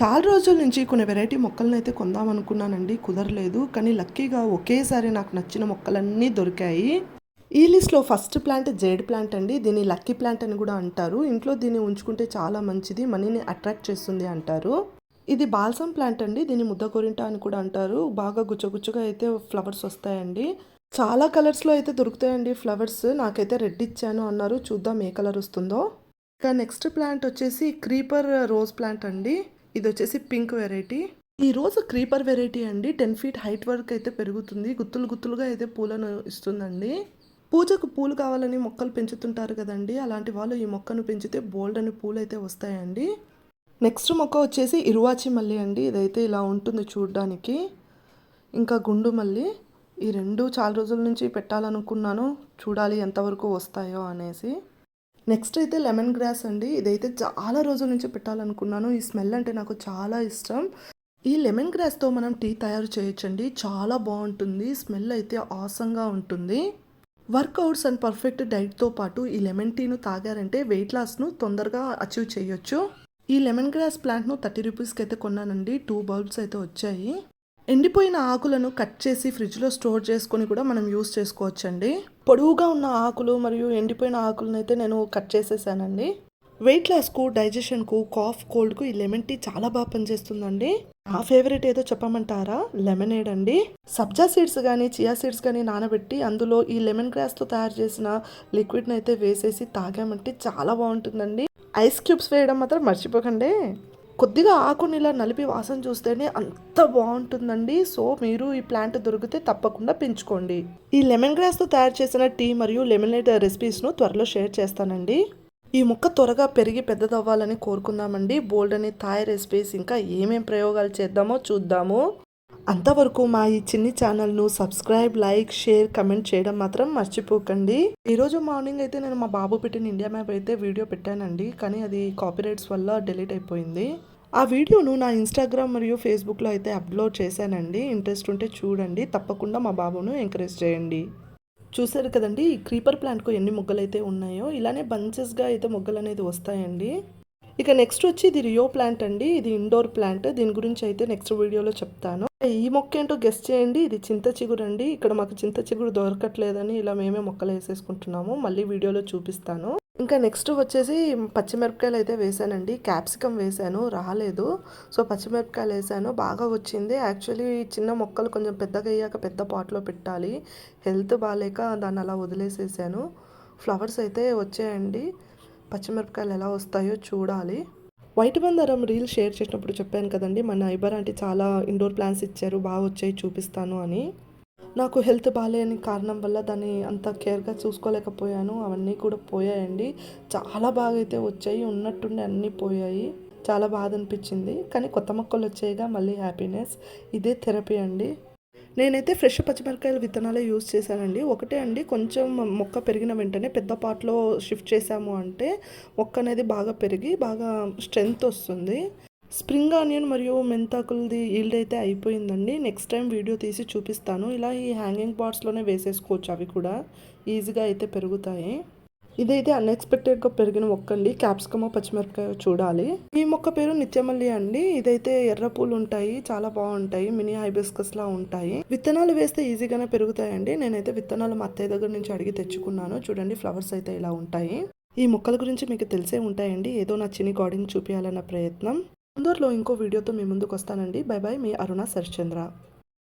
చాలా రోజుల నుంచి కొన్ని వెరైటీ మొక్కలను అయితే కొందాం అనుకున్నానండి కుదరలేదు. కానీ లక్కీగా ఒకేసారి నాకు నచ్చిన మొక్కలన్నీ దొరికాయి. ఈ లిస్ట్లో ఫస్ట్ ప్లాంట్ జేడ్ ప్లాంట్ అండి. దీన్ని లక్కీ ప్లాంట్ అని కూడా అంటారు. ఇంట్లో దీన్ని ఉంచుకుంటే చాలా మంచిది. మనీని అట్రాక్ట్ చేస్తుంది అంటారు. ఇది బాల్సమ్ ప్లాంట్ అండి. దీన్ని ముద్ద కొరింట అని కూడా అంటారు. బాగా గుచ్చగుచ్చగా అయితే ఫ్లవర్స్ వస్తాయండి. చాలా కలర్స్లో అయితే దొరుకుతాయండి ఫ్లవర్స్ నాకైతే రెడ్ ఇచ్చాను అన్నారు. చూద్దాం ఏ కలర్ వస్తుందో. ఇక నెక్స్ట్ ప్లాంట్ వచ్చేసి క్రీపర్ రోజ్ ప్లాంట్ అండి. ఇది వచ్చేసి పింక్ వెరైటీ. ఈ రోజు క్రీపర్ వెరైటీ అండి. టెన్ ఫీట్ హైట్ వరకు అయితే పెరుగుతుంది. గుత్తులు గుత్తులుగా అయితే పూలను ఇస్తుందండి. పూజకు పూలు కావాలని మొక్కలు పెంచుతుంటారు కదండి. అలాంటి వాళ్ళు ఈ మొక్కను పెంచితే బోల్డ్ అని పూలు అయితే వస్తాయండి. నెక్స్ట్ మొక్క వచ్చేసి ఇరువాచి మల్లి అండి. ఇదైతే ఇలా ఉంటుంది చూడడానికి. ఇంకా గుండు మల్లి. ఈ రెండు చాలా రోజుల నుంచి పెట్టాలనుకున్నాను. చూడాలి ఎంతవరకు వస్తాయో అనేసి. నెక్స్ట్ అయితే లెమన్ గ్రాస్ అండి. ఇదైతే చాలా రోజుల నుంచి పెట్టాలనుకున్నాను. ఈ స్మెల్ అంటే నాకు చాలా ఇష్టం. ఈ లెమన్ గ్రాస్తో మనం టీ తయారు చేయొచ్చండి. చాలా బాగుంటుంది. స్మెల్ అయితే ఆసంగా ఉంటుంది. వర్కౌట్స్ అండ్ పర్ఫెక్ట్ డైట్తో పాటు ఈ లెమన్ టీను తాగారంటే వెయిట్ లాస్ను తొందరగా అచీవ్ చేయొచ్చు. ఈ లెమన్ గ్రాస్ ప్లాంట్ను థర్టీ రూపీస్కి అయితే కొన్నానండి. టూ బల్బ్స్ అయితే వచ్చాయి. ఎండిపోయిన ఆకులను కట్ చేసి ఫ్రిడ్జ్లో స్టోర్ చేసుకొని కూడా మనం యూస్ చేసుకోవచ్చండి. పొడవుగా ఉన్న ఆకులు మరియు ఎండిపోయిన ఆకులనైతే నేను కట్ చేసేసానండి. వెయిట్ లాస్కు డైజెషన్కు కాఫ్ కోల్డ్కు ఈ లెమన్ టీ చాలా బాగా పనిచేస్తుందండి. నా ఫేవరెట్ ఏదో చెప్పమంటారా? లెమనేడ్ అండి. సబ్జా సీడ్స్ కానీ చియా సీడ్స్ కానీ నానబెట్టి అందులో ఈ లెమన్ గ్రాస్తో తయారు చేసిన లిక్విడ్ని అయితే వేసేసి తాగామంటే చాలా బాగుంటుందండి. ఐస్ క్యూబ్స్ వేయడం మాత్రం మర్చిపోకండి. కొద్దిగా ఆకుని ఇలా నలిపి వాసన చూస్తేనే అంత బాగుంటుందండి. సో మీరు ఈ ప్లాంట్ దొరికితే తప్పకుండా పెంచుకోండి. ఈ లెమన్ గ్రాస్తో తయారు చేసిన టీ మరియు లెమినేట్ రెసిపీస్ను త్వరలో షేర్ చేస్తానండి. ఈ మొక్క త్వరగా పెరిగి పెద్దదవ్వాలని కోరుకుందామండి. బోల్డ్ అనే థాయ్ రెసిపీస్ ఇంకా ఏమేం ప్రయోగాలు చేద్దామో చూద్దాము. అంతవరకు మా ఈ చిన్ని ఛానల్ను సబ్స్క్రైబ్ లైక్ షేర్ కమెంట్ చేయడం మాత్రం మర్చిపోకండి. ఈరోజు మార్నింగ్ అయితే నేను మా బాబు పెట్టిన ఇండియా మ్యాప్ అయితే వీడియో పెట్టానండి. కానీ అది కాపీరైట్స్ వల్ల డిలీట్ అయిపోయింది. ఆ వీడియోను నా ఇన్స్టాగ్రామ్ మరియు ఫేస్బుక్లో అయితే అప్లోడ్ చేశానండి. ఇంట్రెస్ట్ ఉంటే చూడండి. తప్పకుండా మా బాబును ఎంకరేజ్ చేయండి. చూసారు కదండి ఈ క్రీపర్ ప్లాంట్కు ఎన్ని మొగ్గలు అయితే ఉన్నాయో ఇలానే బంచెస్గా అయితే మొగ్గలు అనేది వస్తాయండి. ఇక నెక్స్ట్ వచ్చి ఇది రియో ప్లాంట్ అండి. ఇది ఇండోర్ ప్లాంట్ దీని గురించి అయితే నెక్స్ట్ వీడియోలో చెప్తాను. ఈ మొక్క ఏంటో గెస్ట్ చేయండి. ఇది చింత చిగురు అండి. ఇక్కడ మాకు చింత చిగురు దొరకట్లేదని ఇలా మేమే మొక్కలు వేసేసుకుంటున్నాము. మళ్ళీ వీడియోలో చూపిస్తాను. ఇంకా నెక్స్ట్ వచ్చేసి పచ్చిమిరపకాయలు అయితే వేసానండి. క్యాప్సికమ్ వేసాను. రాలేదు. సో పచ్చిమిరపకాయలు వేసాను. బాగా వచ్చింది. యాక్చువల్లీ చిన్న మొక్కలు కొంచెం పెద్దగా అయ్యాక పెద్ద పాట్లో పెట్టాలి. హెల్త్ బాగాలేక దాన్ని అలా వదిలేసేసాను. ఫ్లవర్స్ అయితే వచ్చాయండి. పచ్చిమిరపకాయలు ఎలా వస్తాయో చూడాలి. వైట్ మందారం రీల్ షేర్ చేసినప్పుడు చెప్పాను కదండి మన నైబర్ అంటే చాలా ఇండోర్ ప్లాంట్స్ ఇచ్చారు బాగా వచ్చాయి చూపిస్తాను అని. నాకు హెల్త్ బాగాలేని కారణం వల్ల దాన్ని అంత కేర్గా చూసుకోలేకపోయాను అవన్నీ కూడా పోయాయండి. చాలా బాగా అయితే వచ్చాయి ఉన్నట్టుండి అన్నీ పోయాయి. చాలా బాధ అనిపించింది కానీ కొత్త మొక్కలు వచ్చాయిగా మళ్ళీ హ్యాపీనెస్. ఇదే థెరపీ అండి. నేనైతే ఫ్రెష్ పచ్చిమిరపకాయల విత్తనాలే యూజ్ చేశానండి. ఒకటే అండి కొంచెం మొక్క పెరిగిన వెంటనే పెద్ద పాట్లో షిఫ్ట్ చేసాము అంటే మొక్క అనేది బాగా పెరిగి బాగా స్ట్రెంగ్త్ వస్తుంది. స్ప్రింగ్ ఆనియన్ మరియు మెంతాకులది ఈల్డ్ అయితే అయిపోయిందండి. నెక్స్ట్ టైం వీడియో తీసి చూపిస్తాను. ఇలా ఈ హ్యాంగింగ్ పాట్స్లోనే వేసేసుకోవచ్చు అవి కూడా. ఈజీగా అయితే పెరుగుతాయి. ఇదైతే అన్ఎక్స్పెక్టెడ్గా పెరిగిన మొక్క అండి. క్యాప్సికమ్ పచ్చిమిరపకాయ చూడాలి. ఈ మొక్క పేరు నిత్యమల్లి అండి. ఇదైతే ఎర్ర పూలు ఉంటాయి. చాలా బాగుంటాయి. మినీ హైబిస్కస్ లా ఉంటాయి. విత్తనాలు వేస్తే ఈజీగానే పెరుగుతాయండి. నేనైతే విత్తనాలు మా అత్తయ్య దగ్గర నుంచి అడిగి తెచ్చుకున్నాను. చూడండి ఫ్లవర్స్ అయితే ఇలా ఉంటాయి. ఈ మొక్కల గురించి మీకు తెలిసే ఉంటాయండి. ఏదో నా చిన్ని గార్డెన్ చూపించాలన్న ప్రయత్నం. తొందరలో ఇంకో వీడియోతో మీ ముందుకు వస్తానండి బై బై మీ అరుణ సరిచంద్ర